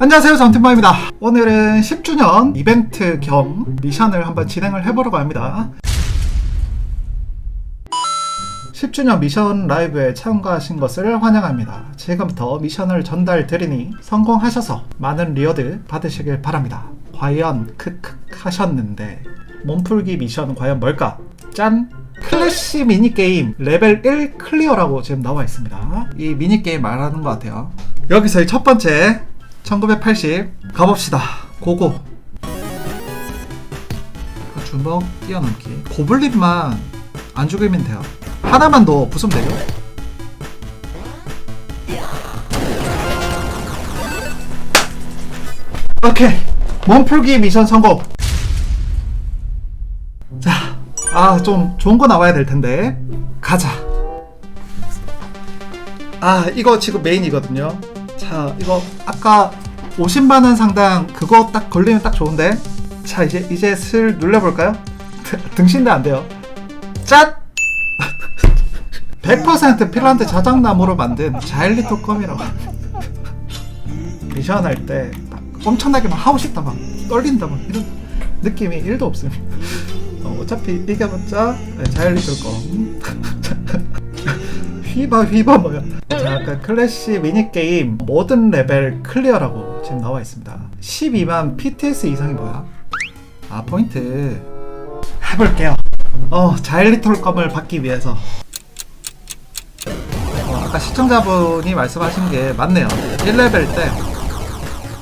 안녕하세요 정팀마입니다 오늘은 10주년 이벤트 겸 미션을 한번 진행을 해보려고 합니다 10주년 미션 라이브에 참가하신 것을 환영합니다 지금부터 미션을 전달 드리니 성공하셔서 많은 리워드 받으시길 바랍니다 과연 크크 하셨는데 몸풀기 미션 과연 뭘까? 짠! 클래시 미니게임 레벨 1 클리어라고 지금 나와 있습니다. 이 미니게임 말하는 것 같아요. 여기서 첫 번째 1980 가봅시다. 고고. 주먹 뛰어넘기. 고블린만 안 죽이면 돼요. 하나만 더 부수면 되죠? 오케이. 몸풀기 미션 성공. 자, 아, 좀 좋은 거 나와야 될 텐데. 가자. 아, 이거 지금 메인이거든요. 자, 이거 아까 50만 원 상당 그거 딱 걸리면 딱 좋은데. 자, 이제 이제 슬 눌러 볼까요? 등신대 안 돼요. 짠! 100% 핀란드 자작나무로 만든 자일리 뚜껑이라고. 미션 할 때 엄청나게 막 하고 싶다 막 떨린다 막 이런 느낌이 1도 없습니다. 어, 어차피 이겨봤자 네, 자일리 뚜껑. 휘바 휘바 뭐야? 자, 아까 클래시 미니 게임 모든 레벨 클리어라고 지금 나와 있습니다. 12만 PTS 이상이 뭐야? 아 포인트 해볼게요. 어 자일리 톨검을 받기 위해서. 어, 아까 시청자분이 말씀하신 게 맞네요. 1레벨 때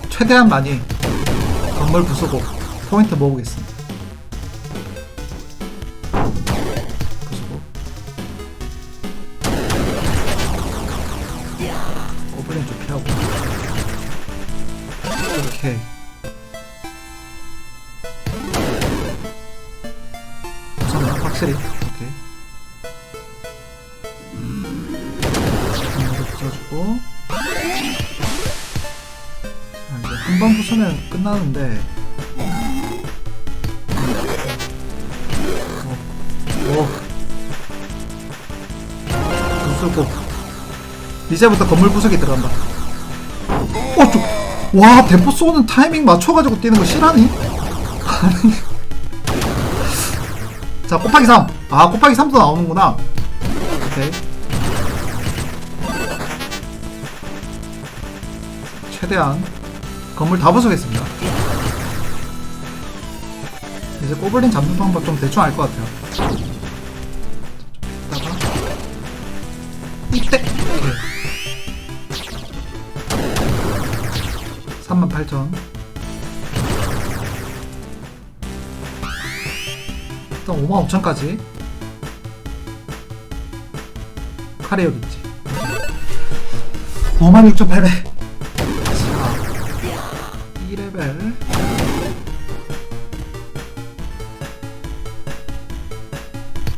최대한 많이 건물 부수고 포인트 모으겠습니다. 고블린 좀 피하고 오케이. 우선은 확실히. 오케이. 이거 붙여주고. 자 이제 한번 부수면 끝나는데. 오, 오. 부수고 이제부터 건물 부수기 들어간다. 와, 대포 쏘는 타이밍 맞춰가지고 뛰는 거 실하니? 자, 곱하기 3. 아, 곱하기 3도 나오는구나. 오케이. 최대한 건물 다 부수겠습니다. 이제 꼬블린 잡는 방법 좀 대충 알 것 같아 일단 55,000까지 카레 여기 있지 56,800 자 2레벨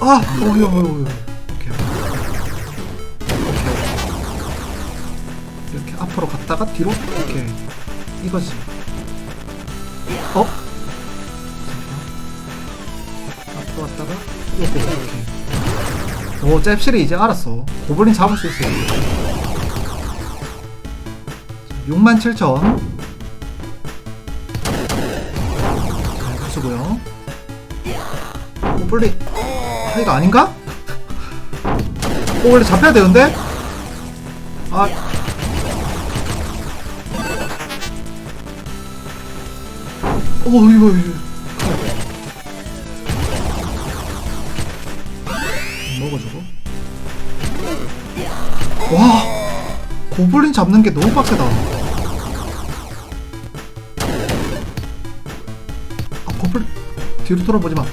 아! 어휴 어휴 어휴 오케이 오케이 이렇게 앞으로 갔다가 뒤로 오케이 이거지 어? 앞으로 갔다가? 이렇게 오케이 오 잽실이 이제 알았어. 고블린 잡을 수 있어요 67,000잘 부수고요. 고블린. 아 이거 아닌가? 오 원래 잡혀야 되는데? 아. 어머 이거 이거 와 고블린 잡는 게 너무 빡세다. 아 고블린 뒤로 돌아보지 마.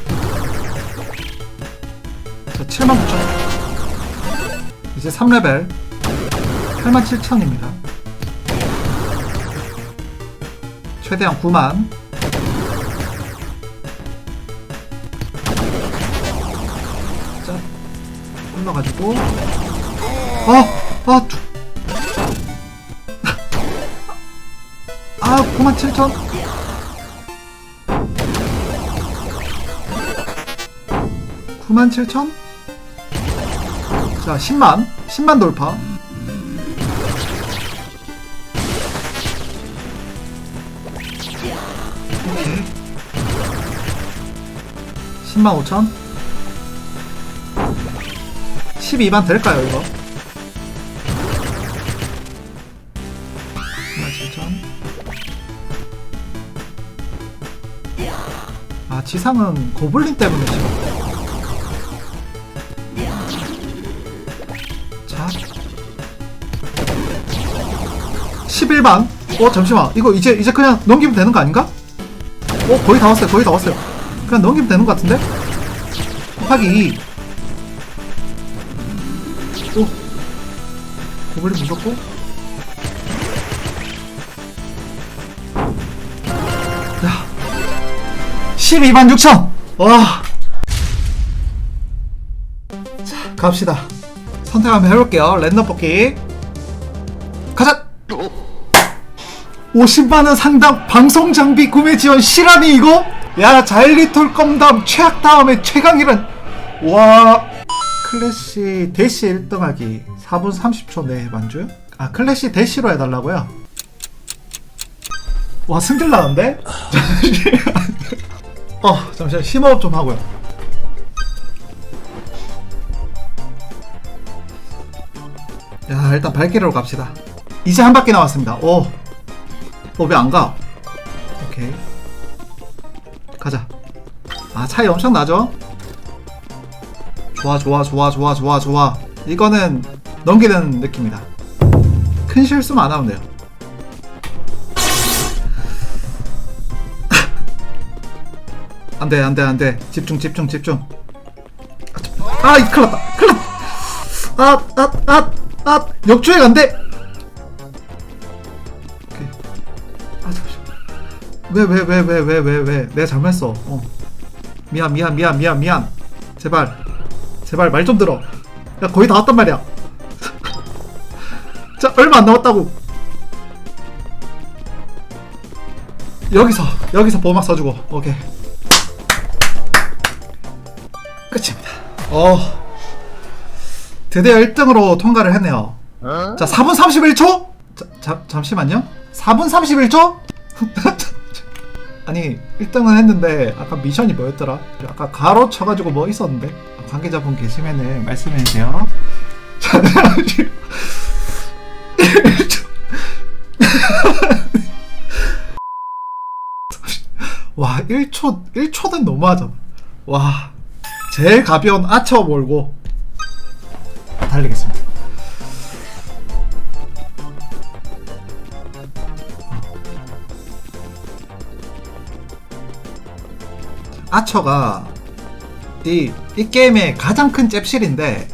자, 7만 9천. 이제 3레벨. 8만 7천입니다. 최대한 9만. 자 올라가지고 아! 아! 두... 아 9만 7천. 9만 7천. 자 10만. 10만 돌파. 오케이. 10만 5천 12만 될까요 이거? 10만 7천 아 지상은 고블린 때문에 지금. 자. 11만? 어 잠시만. 이거 이제 이제 그냥 넘기면 되는 거 아닌가? 어 거의 다 왔어요 거의 다 왔어요. 그냥 넘기면 되는 거 같은데? 곱하기 고블린 무섭고. 야. 12만 6천. 와. 자, 갑시다. 선택 한번 해볼게요. 랜덤 뽑기. 가자. 50만원 상당 방송 장비 구매 지원 실화니 이거? 야 자일리톨 껌담 최악 다음에 최강이란 와 클래시 대시 1등하기 4분 30초 내에 만주? 아 클래시 대시로 해달라고요? 와 승질 나는데? 어 잠시만 심호흡 좀 하고요 야 일단 발길으로 갑시다 이제 한 바퀴 남았습니다 오 어, 왜안 가? 오케이. 가자. 아, 차이 엄청 나죠? 좋아, 좋아, 좋아, 좋아, 좋아, 좋아. 이거는 넘기는 느낌이다. 큰 실수만 안 하면 돼요. 안 돼, 안 돼, 안 돼. 집중, 집중, 집중. 아, 이 큰일 났다. 큰일 났다. 아, 아, 아, 아, 역주행 안 돼. 오케이. 아 잠시만 왜왜 왜 왜 왜 왜 왜 내가 잘못했어 어 미안 미안 미안 미안 미안 제발 제발 말 좀 들어. 야 거의 다 왔단 말이야. 자 얼마 안 남았다고. 여기서 여기서 보호막 써주고 오케이. 끝입니다. 어. 드디어 1등으로 통과를 했네요. 자 4분 31초? 자, 자, 잠시만요. 4분 31초? 아니 1등은 했는데 아까 미션이 뭐였더라? 아까 가로 쳐가지고 뭐 있었는데 관계자분 계시면은 말씀해 주세요. 자, 와 1초 1초는 너무하잖아 와 제일 가벼운 아처 몰고 달리겠습니다. 아처가 이, 이 게임의 가장 큰 잽실인데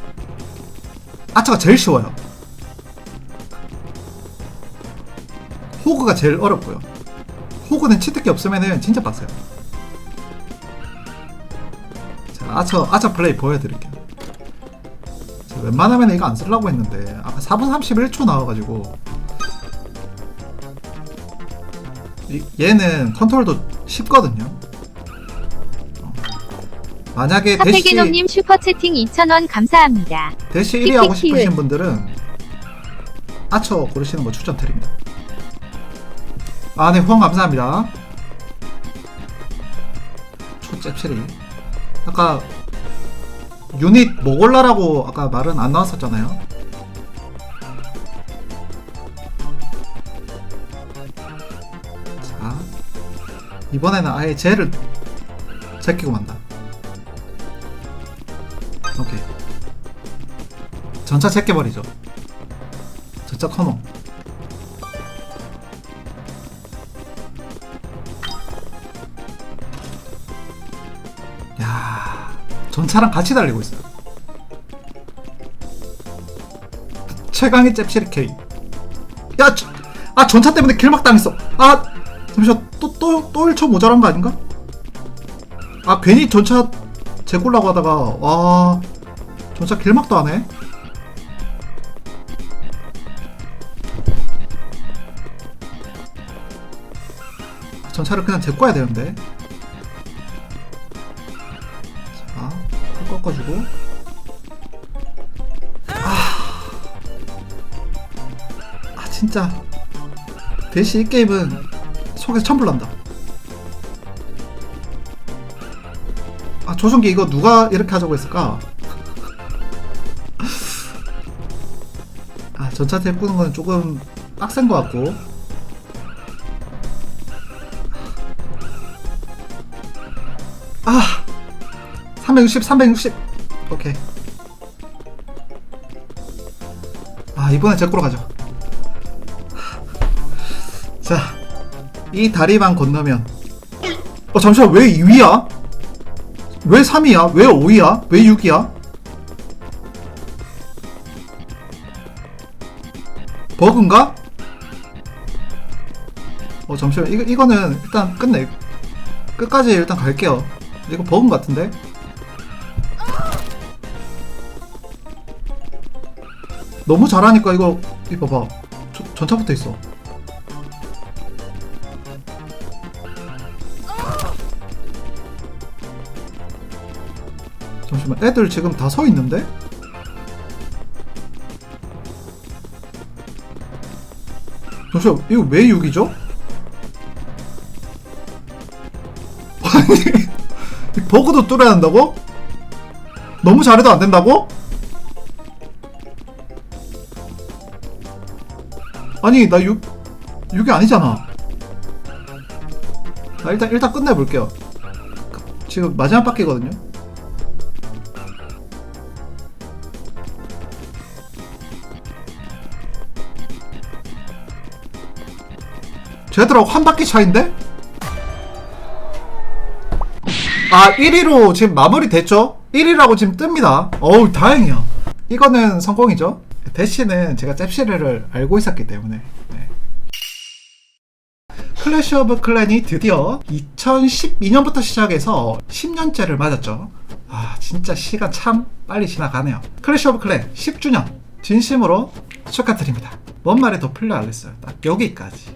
아처가 제일 쉬워요. 호그가 제일 어렵고요. 호그는 치트키 없으면은 진짜 빡세요. 자 아처 아처 플레이 보여드릴게요. 자, 웬만하면 이거 안 쓰려고 했는데 아까 4분 31초 나와가지고 이- 얘는 컨트롤도 쉽거든요 만약에 대시 카페기놈님 슈퍼채팅 2,000원 감사합니다. 대시 1위 하고. 싶으신 분들은 아처 고르시는 거 추천드립니다. 아, 네, 후원 감사합니다. 초잽체리. 아까 유닛 모골라라고 아까 말은 안 나왔었잖아요. 자, 이번에는 아예 쟤를 제끼고 만다. 전차 제껴버리죠. 전차 커노. 야, 전차랑 같이 달리고 있어요. 최강의 잽시리 K. 야, 저- 아 전차 때문에 길막 당했어. 아, 잠시만 또 또 또 1초 모자란 거 아닌가? 아 괜히 전차 재골라고 하다가 와 전차 길막도 하네. 전차를 그냥 제꺼야 되는데. 자, 꺾어주고. 아, 아 진짜. 대시 이 게임은 속에서 첨불 난다. 아 조종기 이거 누가 이렇게 하자고 했을까? 아 전차 탭 꾸는 건 조금 빡센 것 같고. 360, 360 오케이 아 이번엔 제 거로 가죠 자이 다리만 건너면 어 잠시만 왜 2위야? 왜 3위야? 왜 5위야? 왜 6위야? 버그인가? 어 잠시만 이거, 이거는 일단 끝내 끝까지 일단 갈게요 이거 버그인 것 같은데? 너무 잘하니까 이거 이거 봐봐 저- 전차부터 있어 잠시만 애들 지금 다 서 있는데? 잠시만 이거 왜 6이죠? 아니 이 버그도 뚫어야 한다고? 너무 잘해도 안 된다고? 아니 나 6, 6이 아니잖아. 나 일단 일단 끝내볼게요. 지금 마지막 바퀴거든요. 쟤들하고 한 바퀴 차인데? 아 1위로 지금 마무리 됐죠? 1위라고 지금 뜹니다. 어우 다행이야. 이거는 성공이죠 대신은 제가 잽시레를 알고 있었기 때문에 네. 클래시 오브 클랜이 드디어 2012년부터 시작해서 10년째를 맞았죠. 아 진짜 시간 참 빨리 지나가네요. 클래시 오브 클랜 10주년 진심으로 축하드립니다. 뭔 말이 더 필요하겠어요? 딱 여기까지